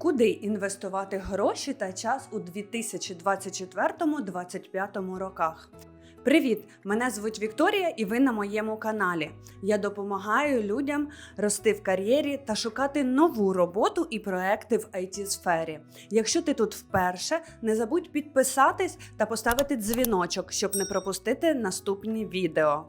Куди інвестувати гроші та час у 2024-2025 роках? Привіт! Мене звуть Вікторія, і ви на моєму каналі. Я допомагаю людям рости в кар'єрі та шукати нову роботу і проекти в it сфері Якщо ти тут вперше, не забудь підписатись та поставити дзвіночок, щоб не пропустити наступні відео.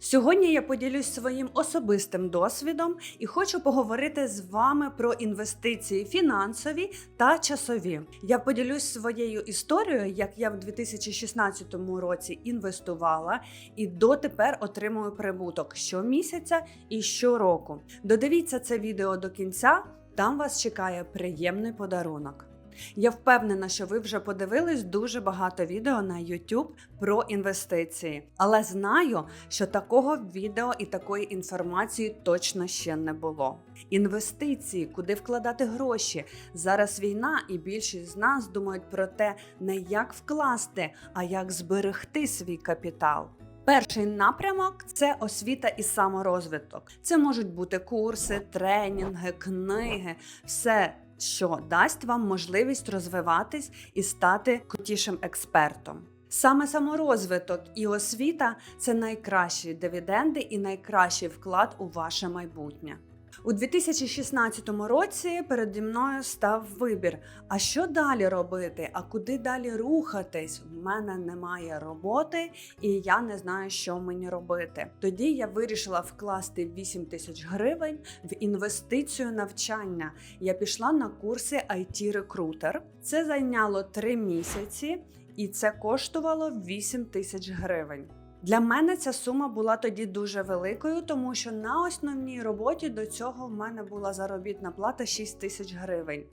Сьогодні я поділюсь своїм особистим досвідом і хочу поговорити з вами про інвестиції фінансові та часові. Я поділюсь своєю історією, як я в 2016 році інвестувала і дотепер отримую прибуток щомісяця і щороку. Додивіться це відео до кінця, там вас чекає приємний подарунок. Я впевнена, що ви вже подивились дуже багато відео на YouTube про інвестиції, але знаю, що такого відео і такої інформації точно ще не було. Інвестиції, куди вкладати гроші. Зараз війна, і більшість з нас думають про те, не як вкласти, а як зберегти свій капітал. Перший напрямок це освіта і саморозвиток. Це можуть бути курси, тренінги, книги, все що дасть вам можливість розвиватись і стати крутішим експертом. Саме саморозвиток і освіта це найкращі дивіденди і найкращий вклад у ваше майбутнє. У 2016 році переді мною став вибір: а що далі робити? А куди далі рухатись? У мене немає роботи, і я не знаю, що мені робити. Тоді я вирішила вкласти 8 тисяч гривень в інвестицію навчання. Я пішла на курси it рекрутер Це зайняло 3 місяці, і це коштувало 8 тисяч гривень. Для мене ця сума була тоді дуже великою, тому що на основній роботі до цього в мене була заробітна плата 6 тисяч гривень.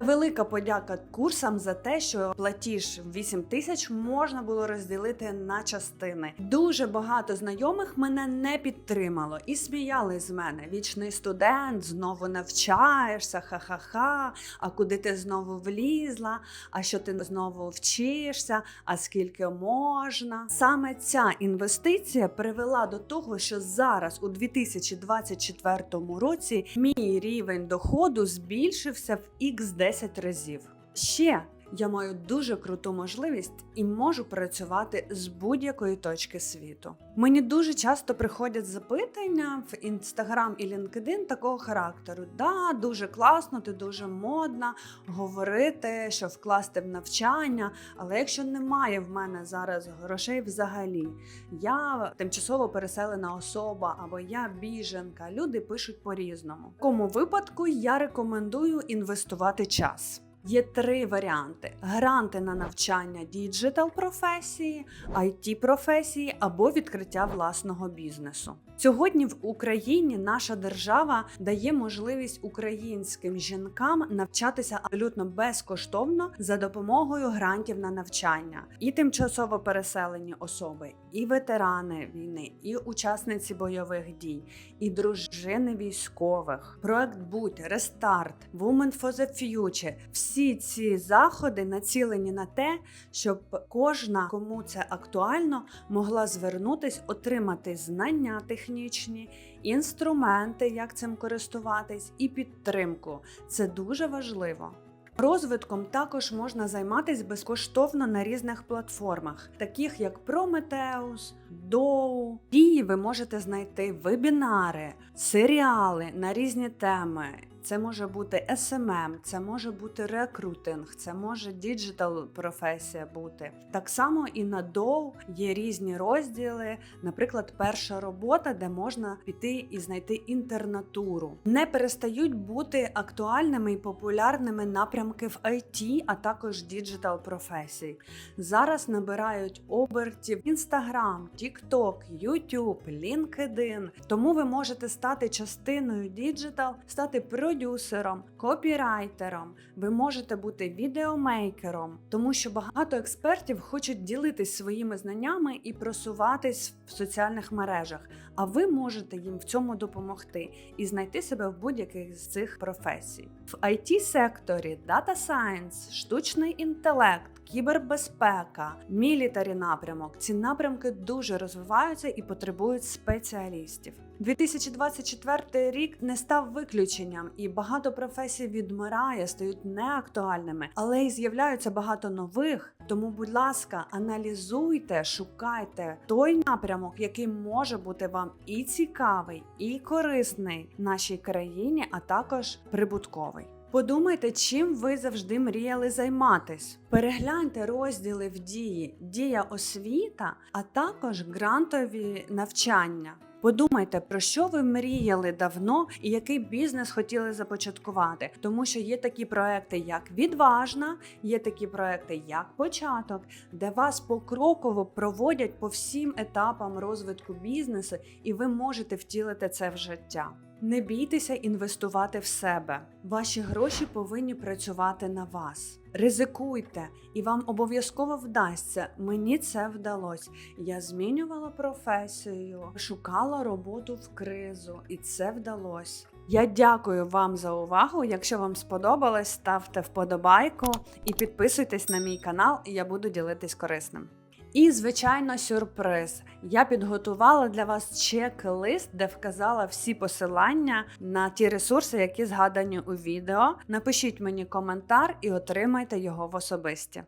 Велика подяка курсам за те, що платіж 8 тисяч можна було розділити на частини. Дуже багато знайомих мене не підтримало і сміяли з мене. Вічний студент, знову навчаєшся, ха-ха-ха. А куди ти знову влізла? А що ти знову вчишся? А скільки можна? Саме ця інвестиція привела до того, що зараз, у 2024 році, мій рівень доходу збільшився в XD 10 разів. Ще я маю дуже круту можливість і можу працювати з будь-якої точки світу. Мені дуже часто приходять запитання в інстаграм і LinkedIn такого характеру: да, дуже класно, ти дуже модна говорити, що вкласти в навчання. Але якщо немає в мене зараз грошей взагалі, я тимчасово переселена особа або я біженка, люди пишуть по-різному. В такому випадку я рекомендую інвестувати час. Є три варіанти: гранти на навчання діджитал професії, it професії або відкриття власного бізнесу. Сьогодні в Україні наша держава дає можливість українським жінкам навчатися абсолютно безкоштовно за допомогою грантів на навчання, і тимчасово переселені особи, і ветерани війни, і учасниці бойових дій, і дружини військових, проект Будь, Рестарт, Women for the Future. Всі ці заходи націлені на те, щоб кожна, кому це актуально, могла звернутись, отримати знання технічні, інструменти, як цим користуватись, і підтримку. Це дуже важливо. Розвитком також можна займатися безкоштовно на різних платформах, таких як Prometheus, Dow. Дії ви можете знайти вебінари, серіали на різні теми. Це може бути SMM, це може бути рекрутинг, це може діджитал професія бути. Так само і на Dow є різні розділи, наприклад, перша робота, де можна піти і знайти інтернатуру. Не перестають бути актуальними і популярними напрямки в IT, а також діджитал професій. Зараз набирають обертів Instagram, TikTok, YouTube, LinkedIn. Тому ви можете стати частиною діджитал, стати продюсером, продюсером, копірайтером, ви можете бути відеомейкером, тому що багато експертів хочуть ділитись своїми знаннями і просуватись в соціальних мережах. А ви можете їм в цьому допомогти і знайти себе в будь-яких з цих професій. В it секторі Data Science, штучний інтелект. Кібербезпека, мілітарі напрямок ці напрямки дуже розвиваються і потребують спеціалістів. 2024 рік не став виключенням, і багато професій відмирає, стають неактуальними, але й з'являються багато нових. Тому, будь ласка, аналізуйте, шукайте той напрямок, який може бути вам і цікавий, і корисний нашій країні, а також прибутковий. Подумайте, чим ви завжди мріяли займатись. Перегляньте розділи в дії, дія освіта, а також грантові навчання. Подумайте, про що ви мріяли давно і який бізнес хотіли започаткувати, тому що є такі проекти, як відважна, є такі проекти, як початок, де вас покроково проводять по всім етапам розвитку бізнесу, і ви можете втілити це в життя. Не бійтеся інвестувати в себе. Ваші гроші повинні працювати на вас. Ризикуйте, і вам обов'язково вдасться. Мені це вдалося. Я змінювала професію, шукала роботу в кризу, і це вдалося. Я дякую вам за увагу. Якщо вам сподобалось, ставте вподобайку і підписуйтесь на мій канал, і я буду ділитись корисним. І, звичайно, сюрприз. Я підготувала для вас чек-лист, де вказала всі посилання на ті ресурси, які згадані у відео. Напишіть мені коментар і отримайте його в особисті.